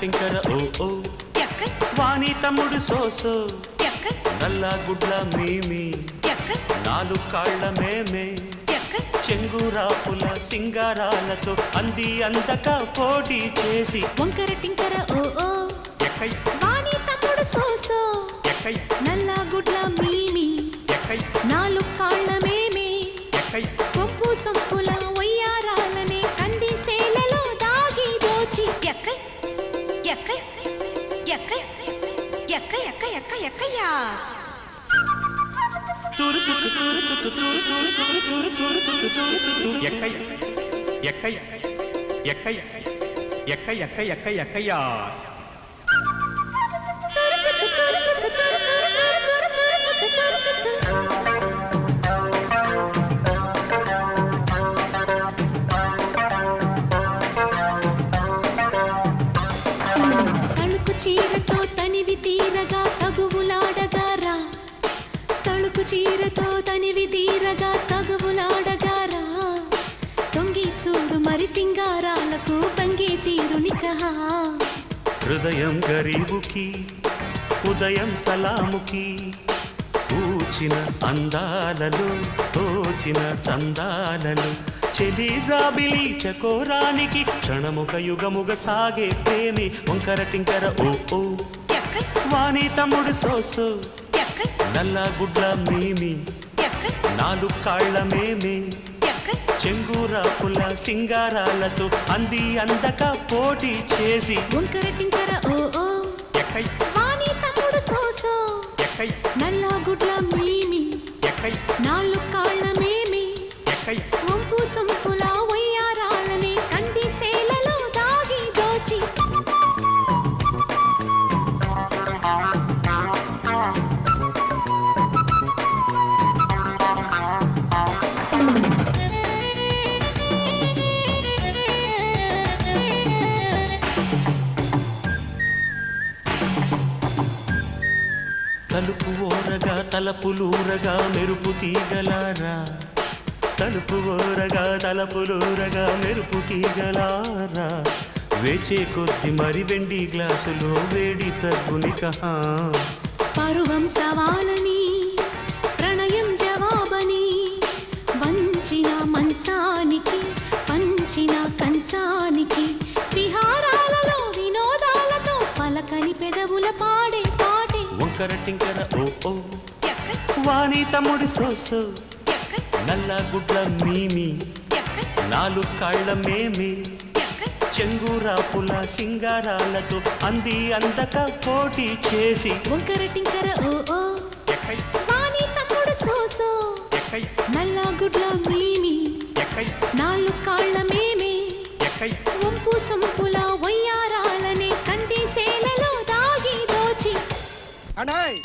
కింకర ఓ ఓ. వాణి తమ్ముడు సోసో. నల్ల గుడ్ల మేమి. నాలుగు కాళ్ళ మేమే. చెంగురాపుల సింగారాలతో అంది అందక పోటీ చేసి. వంకర టింకర ఓ ఓ. వాణి తమ్ముడు సోసో. నల్ల గుడ్ల మీమి. నాలుగు కాళ్ళ మేమే. ఎక్క ఎక్క ఎక్క ఎక్క ఎక్క ఎక్కయ్యా ఎక్కయ్య ఎక్కయ్య ఎక్కయ్య ఎక్క ఎక్క ఎక్క ఎక్కయ్యా Thank you. తలుపు చీరతో తనివి తీరగా తగువులాడగారా? తొంగి చూడు మరి సింగారాలకు బంగే తీరు నికహా? హృదయం గరీబుకి ఉదయం సలాముకి పూచిన అందాలలో తోచిన చందాలలో చెలి జాబిలి చకోరానికి క్షణముక యుగముగ సాగే ప్రేమి వంకర టింకర ఓ ఓ. వాణి తమ్ముడు సోసో. నల్ల గుడ్ల మీమి. నాలుగు కాళ్ళ మేమే. చెంగురాపుల సింగారాలతో అంది అందక పోటీ చేసి. టింకర ఓ ఓ. ఎక్కై వాణి తమ్ముడు సోసో. ఎక్కై నల్ల గుడ్ల మీమి. నాలుగు కాళ్ళ మేమి. వంపు సంపుల వయ్యారాలని కంది సేలలో దాగి దోచి. తలుపు ఓరగా తలపులూరగా మెరుపు తీగలారా? తలుపు ఓరగా తలపులూరగా మెరుపు తీగలారా? వేచే కొద్ది మరి వెండి గ్లాసులో వేడి తగ్గునిక పరువం సవాలని పాటే వంకర టింకర ఓ. ఓ వాణి తమ్ముడి సోసు. నల్ల గుడ్ల మీమి. నాలుగు కాళ్ళ మేమే. చెంగురాపుల సింగారాలతో అంది అందక పోటీ చేసి. వంకర టింకర ఓ ఓ. వాణి తమ్ముడు సోసో. నల్ల గుడ్ల మీమి. నాలుగు కాళ్ళ మేమే. వంపు సంపుల వయ్యారాలనే కంది సేలలో அண்ணாய்